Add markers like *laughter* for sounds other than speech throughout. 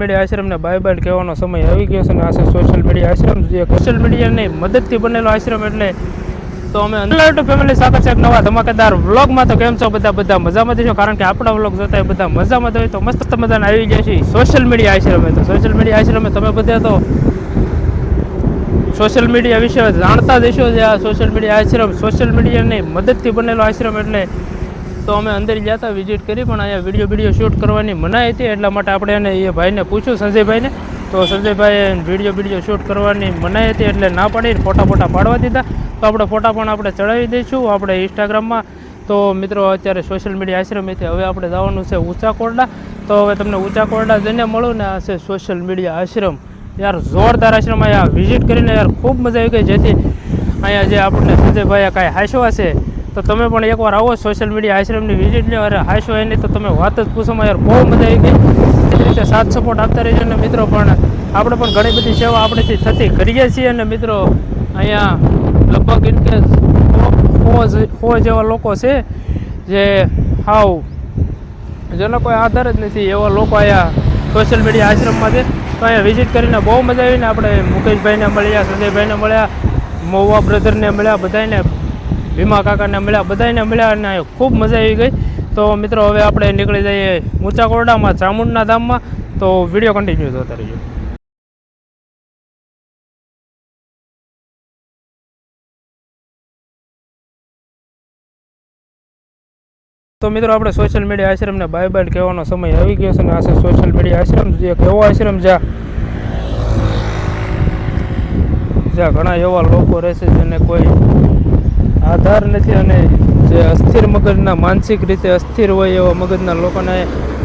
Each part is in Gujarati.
મીડિયા આશ્રમને બાય બાય કહેવાનો સમય આવી ગયો છે અને આ છે સોશિયલ મીડિયા આશ્રમ. જે સોશિયલ મીડિયાની મદદથી બનેલો આશ્રમ એટલે તો અમે અનલાઇટ ફેમિલી સાથે છે નવા ધમાકેદાર વ્લોગમાં. તો કેમ છો બધા? બધા મજામાં છો? કારણ કે આપણા વ્લોગ જોતા બધા મજામાં હોય. તો મસ્ત મજાને આવી ગયા છે સોશિયલ મીડિયા આશ્રમે. તો સોશિયલ મીડિયા આશ્રમે તમે બધા તો સોશિયલ મીડિયા વિશે જાણતા જ હશો જે આ સોશિયલ મીડિયા આશ્રમ સોશિયલ મીડિયાની મદદથી બનેલો આશ્રમ એટલે તો અમે અંદર ગયા હતા વિઝિટ કરી, પણ અહીંયા વીડિયો વીડિયો શૂટ કરવાની મનાઈ હતી, એટલા માટે આપણે એને એ ભાઈને પૂછ્યું, સંજયભાઈને. તો સંજયભાઈએ વીડિયો વીડિયો શૂટ કરવાની મનાઈ હતી, એટલે ના પાડીને ફોટા ફોટા પાડવા દીધા. તો આપણે ફોટા પણ આપણે ચડાવી દઈશું, આપણે ઇન્સ્ટાગ્રામમાં તો મિત્રો, અત્યારે સોશિયલ મીડિયા આશ્રમેથી હવે આપણે જવાનું છે ઊંચા કોરડા તો હવે તમને ઊંચા કોરડા જઈને મળું, ને આ છે સોશિયલ મીડિયા આશ્રમ. યાર, જોરદાર આશ્રમ, અહીંયા વિઝિટ કરીને યાર ખૂબ મજા આવી ગઈ. જેથી અહીંયા જે આપણને સંજયભાઈએ કાંઈ હાંસવા છે તો તમે પણ એકવાર આવો સોશિયલ મીડિયા આશ્રમની વિઝિટ લો અરે હાંસવા એની? તો તમે વાત જ પૂછોમાં યાર, બહુ મજા આવી ગઈ. એ રીતે સાથ સપોર્ટ આપતા રહેજો ને મિત્રો, પણ આપણે પણ ઘણી બધી સેવા આપણેથી થતી કરીએ છીએ અને મિત્રો, અહીંયા લગભગ ઇનકેસ સો જેવા લોકો છે, જે હાવ જેનો કોઈ આધાર જ નથી, એવા લોકો અહીંયા સોશિયલ મીડિયા આશ્રમમાં છે. તો અહીંયા વિઝિટ કરીને બહુ મજા આવીને આપણે મુકેશભાઈને મળ્યા, સંજયભાઈને મળ્યા, મહુવા બ્રધરને મળ્યા બધાને ભીમા કાકાને મળ્યા બધાને મળ્યા અને ખૂબ મજા આવી ગઈ. તો મિત્રો, હવે આપણે નીકળી જઈએ ઊંચા કોરડામાં ચામુંડના ધામમાં. તો વીડિયો કન્ટિન્યુ જોતા રહીએ. તો મિત્રો, આપણે સોશિયલ મીડિયા આશ્રમને બાય બાય કહેવાનો સમય આવી ગયો છે અને આ છે સોશિયલ મીડિયા આશ્રમ. જે એક એવો આશ્રમ જ્યાં જ્યાં ઘણા એવા લોકો રહેશે જેને કોઈ આધાર નથી અને જે અસ્થિર મગજના માનસિક રીતે અસ્થિર હોય એવા મગજના લોકોને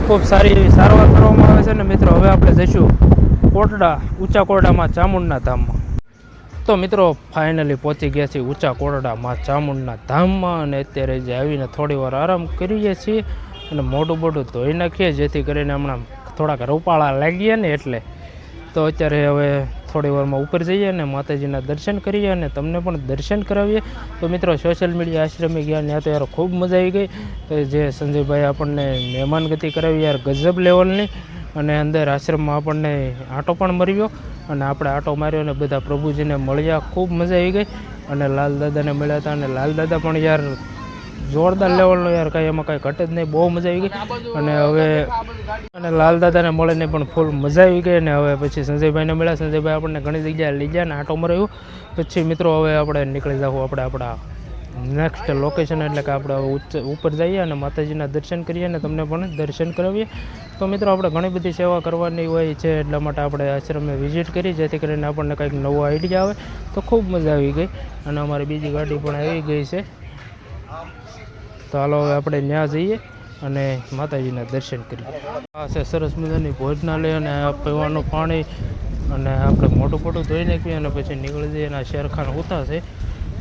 ખૂબ સારી એવી સારવાર કરવામાં આવે છે ને મિત્રો, હવે આપણે જઈશું કોટડા, ઊંચા કોરડામાં ચામુંડના ધામમાં. તો મિત્રો, ફાઇનલી પહોંચી ગયા છીએ ઊંચા કોરડામાં ચામુંડના ધામમાં અને અત્યારે જે આવીને થોડી વાર આરામ કરીએ છીએ અને મોઢું મોઢું ધોઈ નાખીએ, જેથી કરીને હમણાં થોડાક રૂપાળા લાગીએ ને એટલે. તો અત્યારે હવે થોડી વારમાં ઉપર જઈએ અને માતાજીના દર્શન કરીએ અને તમને પણ દર્શન કરાવીએ. તો મિત્રો સોશિયલ મીડિયા આશ્રમે ગયા ત્યાં તો યાર ખૂબ મજા આવી ગઈ. તો જે સંજયભાઈ આપણને મહેમાનગતિ કરાવી યાર ગજબ લેવલની અને અંદર આશ્રમમાં આપણને આંટો પણ મર્યો અને આપણે આંટો માર્યો અને બધા પ્રભુજીને મળ્યા. ખૂબ મજા આવી ગઈ. અને લાલ દાદાને મળ્યા હતા અને લાલ દાદા પણ યાર જોરદાર લેવલનો યાર કાંઈ એમાં કાંઈ ઘટે જ નહીં. બહુ મજા આવી ગઈ. અને હવે અને લાલ દાદાને મળીને પણ ફૂલ મજા આવી ગઈ અને હવે પછી સંજયભાઈને મળ્યા. સંજયભાઈ આપણને ઘણી જગ્યાએ લઈ ગયા ને આટો મરાયું પછી મિત્રો હવે આપણે નીકળી જાવ આપણે આપણા નેક્સ્ટ લોકેશન એટલે કે આપણે ઉચ્ચ ઉપર જઈએ અને માતાજીના દર્શન કરીએ અને તમને પણ દર્શન કરાવીએ. તો મિત્રો આપણે ઘણી બધી સેવા કરવાની હોય છે એટલા માટે આપણે આશ્રમે વિઝિટ કરી, જેથી કરીને આપણને કંઈક નવો આઈડિયા આવે. તો ખૂબ મજા આવી ગઈ અને અમારી બીજી ગાડી પણ આવી ગઈ છે. તો હાલો હવે આપણે ત્યાં જઈએ અને માતાજીના દર્શન કરીએ. આ છે સરસ મજાની ભોજનાલય અને પીવાનું પાણી અને આપણે મોટું મોટું ધોઈ નાખીએ અને પછી નીકળી જઈએ અને શેરખાન ઉતારશે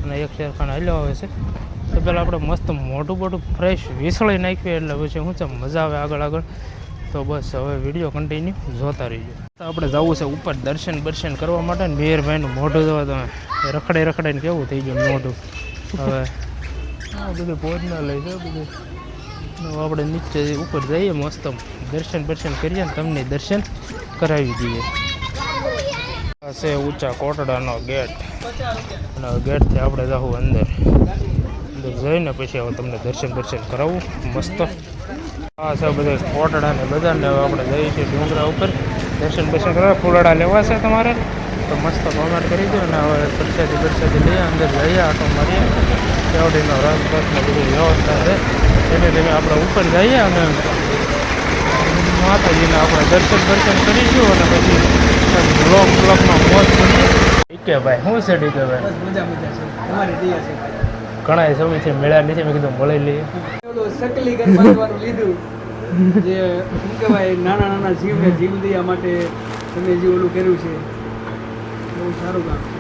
અને એક શેરખાન હાલ્યો આવે છે. તો પહેલાં આપણે મસ્ત મોટું મોટું ફ્રેશ વિસળી નાખીએ એટલે પછી શું છે મજા આવે આગળ આગળ. તો બસ હવે વીડિયો કન્ટિન્યુ જોતા રહીજો. તો આપણે જવું છે ઉપર દર્શન બર્શન કરવા માટે. ને મેયરભાઈનું મોઢું જોવા તમે. રખડે રખડાઈને કેવું થઈ ગયું મોઢું. હવે બધું ભોજનાલય છે, બધું. આપણે નીચે ઉપર જઈએ મસ્ત દર્શન બર્શન કરીએ ને તમને દર્શન કરાવી દઈએ. છે ઊંચા કોટડાનો ગેટ. અને ગેટથી આપણે જાઉં અંદર. અંદર જઈને પછી હવે તમને દર્શન બર્શન કરાવું. મસ્ત. આ છે બધા કોટડા ને બધાને આપણે જઈએ છીએ ડુંગરા ઉપર. દર્શન બર્શન કરવા ફૂલડા લેવા છે તમારે? તો મસ્ત કોમેન્ટ કરી દો અને હવે પ્રસાદી પ્રસાદી લઈએ અંદર જઈએ આટો મારીએ કેવડીનો રસ બસ ને બધી વ્યવસ્થા છે. ધીમે ધીમે આપણે ઉપર જઈએ અને માતાજીને આપણે દર્શન દર્શન કરીશું અને પછી બ્લોક બ્લોકમાં મોજ કરીએ ડીકે ભાઈ શું છે ડીકે ભાઈ બસ મજા મજા છે. મેળા ઘણા સમયથી નથી મેં કીધું મળી લઈએ. સકલી ગણપતિવાળું લીધું. જે શું કહેવાય નાના નાના જીવને જીવ દયા માટે તમે જે ઓલું કર્યું છે બહુ સારું કામ છે.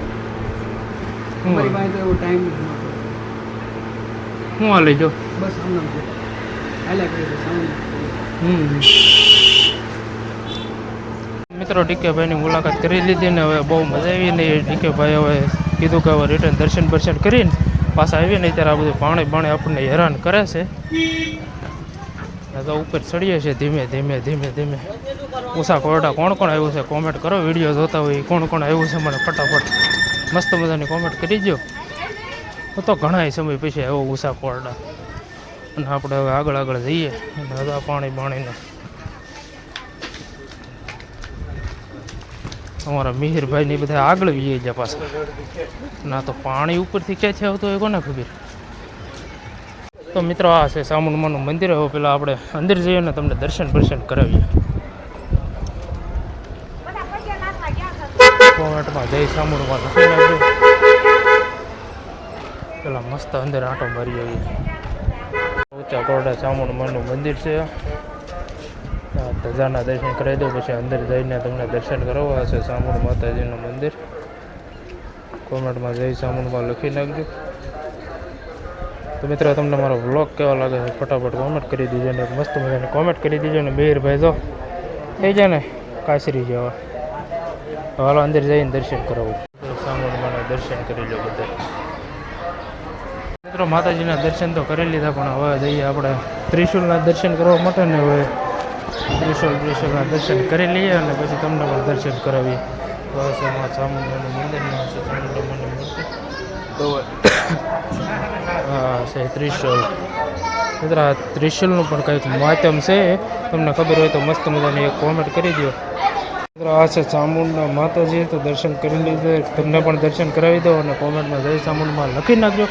અમારી પાસે તો એવો ટાઈમ નથી મળતો હું હાલે જો બસ આમ છે. હાલ્યા કરી દે સામે મિત્રો ડીકેભાઈની મુલાકાત કરી લીધી ને હવે બહુ મજા આવી ને ડીકેભાઈ હવે કીધું કે હવે રિટર્ન દર્શન બર્શન કરીને પાછા આવીએ ને ત્યારે આ બધું પાણી પાણી આપણને હેરાન કરે છે. તો ઉપર ચડીએ છીએ ધીમે ધીમે ધીમે ધીમે. ઉષા કોરડા કોણ કોણ આવ્યું છે? કોમેન્ટ કરો વીડિયો જોતા હોય કોણ કોણ આવ્યું છે મને ફટાફટ. મસ્ત મજાની કોમેન્ટ કરી દો હું તો ઘણા સમય પછી આવ્યો ઉષા કોરડા. અને આપણે હવે આગળ આગળ જઈએ. બધા પાણી પાણીને અમારા મિહિરભાઈ ને બધા આગળ વીએ ગયા પાછા. ના તો પાણી ઉપરથી ક્યાંથી આવતું હોય કોને ખબર? તો મિત્રો આ છે સામુંડમાનું મંદિર. હવે પેલા આપણે અંદર જઈએ ને તમને દર્શન દર્શન કરાવીએ. કોમેન્ટમાં જય સામુંડમાં લખી નાખજો પેલા મસ્ત અંદર આંટો મારી આવીએ. ઊંચા કોરડા ચામુંડમાનું મંદિર છે. ધજાના દર્શન કરાવી દો, પછી અંદર જઈને તમને દર્શન કરાવવા છે સામુંડ માતાજીનું મંદિર. કોમેન્ટમાં જય સામુંડમાં લખી નાખજો. તો મિત્રો, તમને મારો વ્લોગ કેવા લાગે છે, ફટાફટ કોમેન્ટ કરી દીજો ને મસ્ત મજાને કોમેન્ટ કરી દીજો ને ભાઈ જો. થઈ જાય ને કાશરી જેવા. હાલો, અંદર જઈને દર્શન કરાવું. સામે દર્શન કરી લો બધા. મિત્રો, માતાજીના દર્શન તો કરી લીધા, પણ હવે જઈએ આપણે ત્રિશુલના દર્શન કરવા માટે ને હવે ત્રિશુલ, ત્રિશુલના દર્શન કરી લઈએ અને પછી તમને પણ દર્શન કરાવીએ. એમાં મંદિરમાં છે ચામુંડામાની મૂર્તિ તો હા છે, ત્રિશુલ. મિત્રો ત્રિશુલનું પણ કંઈક માધ્યમ છે. તમને ખબર હોય તો મસ્ત મજાની એક કોમેન્ટ કરી દો મિત્રો, આ છે ચામુંડના માતાજી, તો દર્શન કરી લીધે. તમને પણ દર્શન કરાવી દો અને કોમેન્ટમાં જય ચામુંડમાં લખી નાખજો.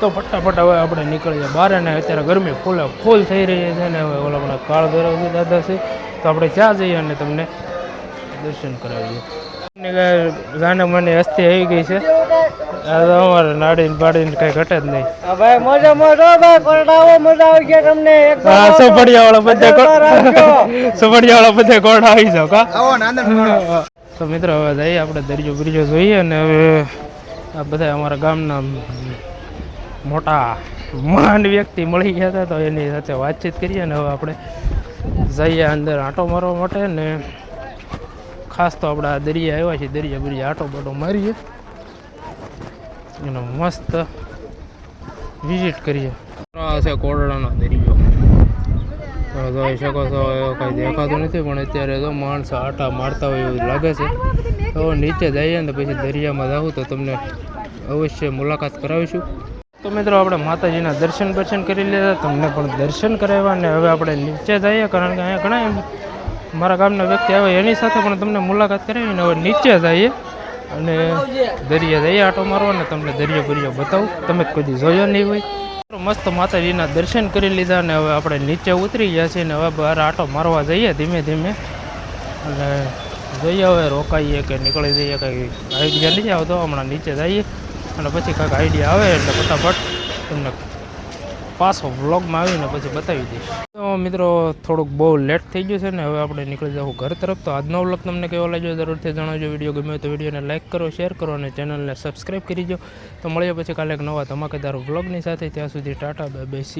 તો ફટાફટ હવે આપણે નીકળીએ બહાર અને અત્યારે ગરમી ફૂલે ફૂલ થઈ રહી છે ને હવે ઓલા આપણા કાળ ભૈરવજી દાદા છે. તો આપણે ત્યાં જઈએ અને તમને દર્શન કરાવીએ. ગાને મને હસ્તી આવી ગઈ છે. અમારે નાડીને બાડીને કઈ ઘટે જ નહીં. ભાઈ મોજો મોજો ભાઈ કોરડાઓ મજા આવી ગયા તમને. એકદમ હા સોપડિયા વાળા બધા સોપડિયા વાળા બધા કોડ આવી *laughs* જાવ કા? આવો ને તો મિત્રો હવે જઈએ આપણે દરિયો બરિયો જોઈએ અને હવે આ બધા અમારા ગામના મોટા મહાન વ્યક્તિ મળી ગયા હતા તો એની સાથે વાતચીત કરીએ અને હવે આપણે જઈએ અંદર આંટો મારવા માટે ને ખાસ તો આપણે આ દરિયા આવ્યા છીએ દરિયા બરિયા આંટો બાટો મારીએ. એનો મસ્ત વિઝિટ કરીએ. આ કોરડાનો દરિયો. જોઈ શકો છો કંઈ દેખાતું નથી, પણ અત્યારે તો માણસો આટા મારતા હોય એવું લાગે છે. તો નીચે જઈએ ને પછી દરિયામાં જાઉં તો તમને અવશ્ય મુલાકાત કરાવીશું. તો મિત્રો, આપણે માતાજીના દર્શન દર્શન કરી લીધા. તમને પણ દર્શન કરાવ્યા ને હવે આપણે નીચે જઈએ, કારણ કે અહીંયા ઘણા મારા ગામના વ્યક્તિ આવે એની સાથે પણ તમને મુલાકાત કરાવીને હવે નીચે જઈએ. અને દરિયા જઈએ આટો મારવા ને તમને દરિયો બરિયો બતાવું. તમે કોઈ જોયો નહીં હોય. મસ્ત માતાજીના દર્શન કરી લીધા ને હવે આપણે નીચે ઉતરી ગયા છીએ ને હવે બહાર આટો મારવા જઈએ ધીમે ધીમે. અને જોઈએ હવે, રોકાઈએ કે નીકળી જઈએ કંઈ આઈડિયા લઈ આવતો. હમણાં નીચે જઈએ. અને પછી કાંઈક આઈડિયા આવે એટલે ફટાફટ તમને પાછો વ્લોગમાં આવીને પછી બતાવી દઈશ. તો મિત્રો, થોડુંક બહુ લેટ થઈ ગયું છે ને, હવે આપણે નીકળી જવું ઘર તરફ. તો આજનો વ્લોગ તમને કેવો લાગ્યો જરૂરથી જણાવજો. વીડિયો ગમ્યો તો વિડીયોને લાઇક કરો શેર કરો અને ચેનલને સબસ્ક્રાઈબ કરી દો. તો મળીએ પછી કાલે એક નવા ધમાકેદાર વ્લોગની સાથે. ત્યાં સુધી ટાટા બાય બાય